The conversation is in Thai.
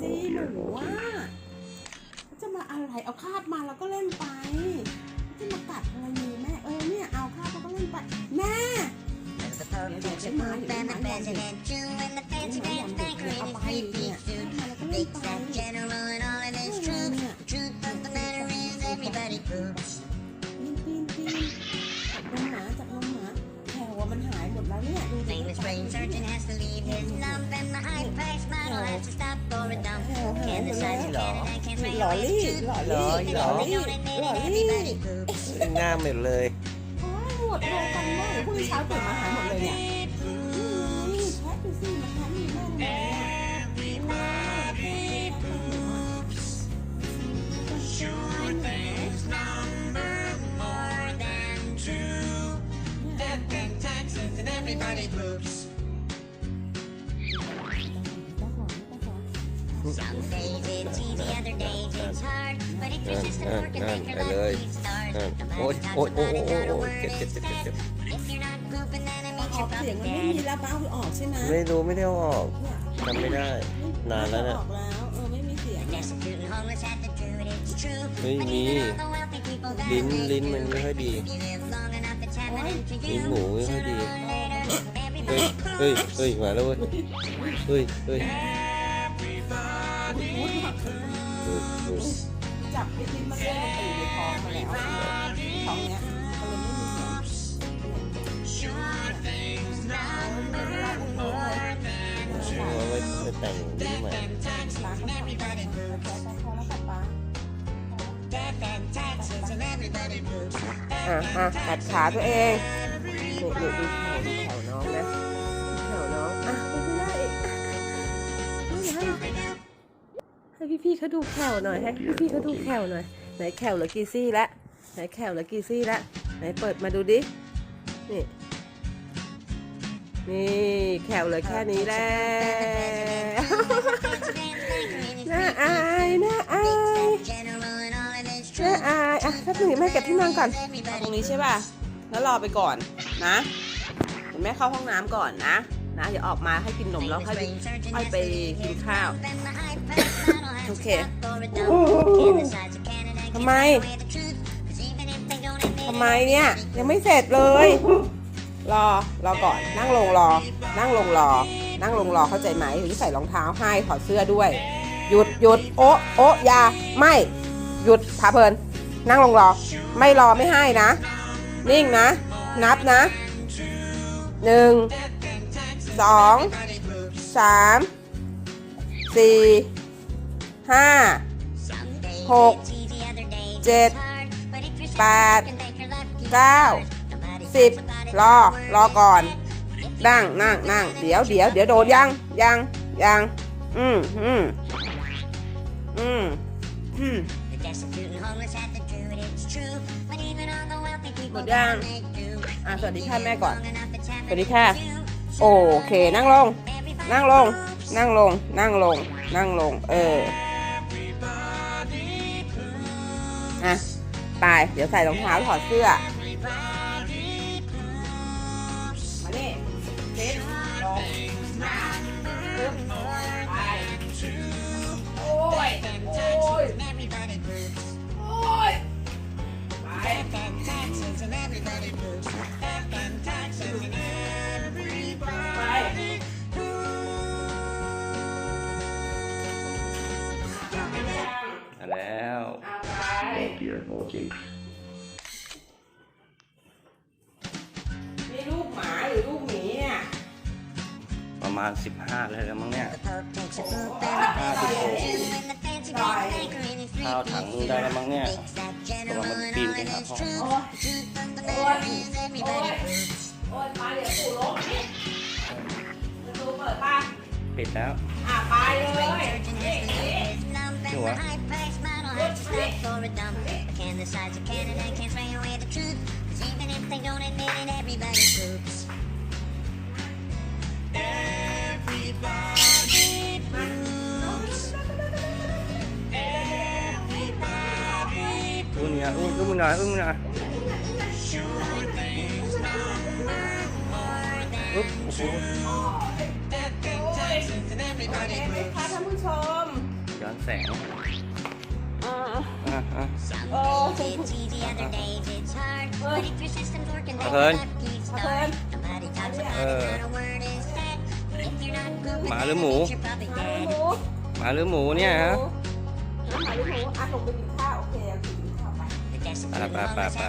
สิหนูว่าจะมาอะไรเอาคาบมาแล้วก็เล่นไปจะมากัดอะไรมือแม่เออเนี่ยเอาคาบแล้วก็เล่นไปแม่เดี๋ยวฉันมาเดี๋ยวฉันมาเดี๋ยวฉันมาเดี๋ยวฉันมาเอาไปเนี่ยแล้วก็เล่นไป General and all of his troops. Truth of the matter is everybody poops. Can the size of Canada can't ห sway ล่อ away ลี่ the truth. หล่อหล่อลี่หล่อ They don't admit หล่อ it, ลี่ everybody poops. หน้าเหม็นเลยโอ้ยหมดโลกันแม่เดี๋ยวพรุ่งนี้เช้าตื่นมาหายหมดเลยเนี่ยนี่แท็กดูสิมันแท็กมีแม่เลย อะ Sure things number more than two. Death and taxes and everybody poops. Some days it's easy, other days it's hard. But if you're just a Uh, working uh, maker, uh, life uh, needs stars. uh, The Ôi, last ôi, time ôi, somebody ôi, got a ôi, word chết, chết, is chết, chết, chết. But if you're not pooping, then it อ means อก you're เสียง probably มันไม่มี dead. แล้วป้าเอาออกใช่ไหมไม่รู้ไม่ได้เอาออกเนี่ยจำไม่ได้ นานแล้วเนี่ยออกแล้วเออไม่มีเสียง Destitute and homeless had to do it, it's true. Ê, But nhỉ. even all the wealthy people got Lín, things lín to mình do. mới hơi đi. If you live long enough, it's happening to you. ลิ้นหมูไม่ค่อยดี Sooner or later, เฮ้ย everybody เฮ้ยเฮ้ยมาแล้วเว้ยเฮ้ยเฮ้ย จับไปทิ้งมันเล่นมันอยู่ในท้องมาแล้วท้องเนี้ยก็เลยไม่มีเสียงเอาไว้ไปแต่งลิ้นใหม่ป้าก็ทำ everybody แล้ว poops. พอแล้วค่ะป้า Death and taxes and everybody poops. อะอะกัดขาตัวเองดูดูดู พี่เขาดูแถวหน่อยให้พี่พี่เขาดูแถวหน่อยไหนแถวหลือกี่ซี่ละไหนแถวหลือกี่ซี่ละไหนเปิดมาดูดินี่นี่แขวเหลือแค่นี้แล้วน่าอายน่าอายน่าอายอะแป๊บนึงแม่เก็บที่นอนก่อนตรงนี้ใช่ป่ะแล้วรอไปก่อนนะเดี๋ยวแม่เข้าห้องน้ำก่อนนะ นะเดี๋ยวออกมาให้กินนมแล้วค่อยไปค่อยไปกินข้าว โอเคทำไมทำไมเนี่ย ยังไม่เสร็จเลย รอรอก่อนนั่งลงรอ นั่งลงรอ นั่งลงรอเข้าใจไหมถึงใส่รองเท้าให้ถอดเสื้อด้วย หยุดหยุดโอะโอะอยาไม่หยุดพาเพลิน นั่งลงรอ ไม่รอไม่ให้นะ นิ่งนะ นับนะหนึ่ง สองสามสี่ห้าหกเจ็ดแปดเก้าสิบรอ รอก่อน นั่งนั่งนั่งเดี๋ยวเดี๋ยวเดี๋ยวโดนยัง ยัง ยัง อืมอืมอืมอืมหมดยังอะสวัสดีค่ะแม่ก่อน สวัสดีค่ะ โอเค นั่งลง นั่งลง นั่งลง นั่งลง นั่งลง เออ อะ ไป เดี๋ยวใส่รองเท้าถอดเสื้อ มานี่เซ็ตลงปึ๊บไปโอ้ย โอ้ย โอ้ย ไปไป มาแล้วเอาไปนี่ลูกหมาหรือลูกหมีเนี่ยประมาณ 15 เลยแล้วมั้งเนี่ยข้าวถังนึงได้แล้วมั้งเนี่ยกำลังมันปีนไปหาพ่อโอ้ยโอ้ยโอ้ยโอ้ยไปเดี๋ยวปู่ลบนี่ประตูเปิดป่ะปิดแล้ว อะไปเลยนี่นี่หัว Can the size of Canada can't sway away the truth? 'Cause even if they don't admit it, everybody poops. Everybody poops. Everybody อุ้มเนี่ยอุ้มอุ้มหน่อยอุ้มหน่อยอุ๊บโอ้โห death and taxes and โอ everybody เคไหม poops. คะท่านผู้ชมแสงอ่า อะอะโอ้ It's easy, other days it's hard. But if your system's working, then Hơn. your life keeps start. Nobody talks about it, Ờ. not a word is said. If you're not moving, Mã then lưới mũ. you're probably หมาห dead. มูหมาหรือหมูเนี่ยฮะน้ำหมาหรือหมูอะลงไปกินข้าวโอเคเอากินข้าวไป The destiny Ba, ba, of ba, always ba.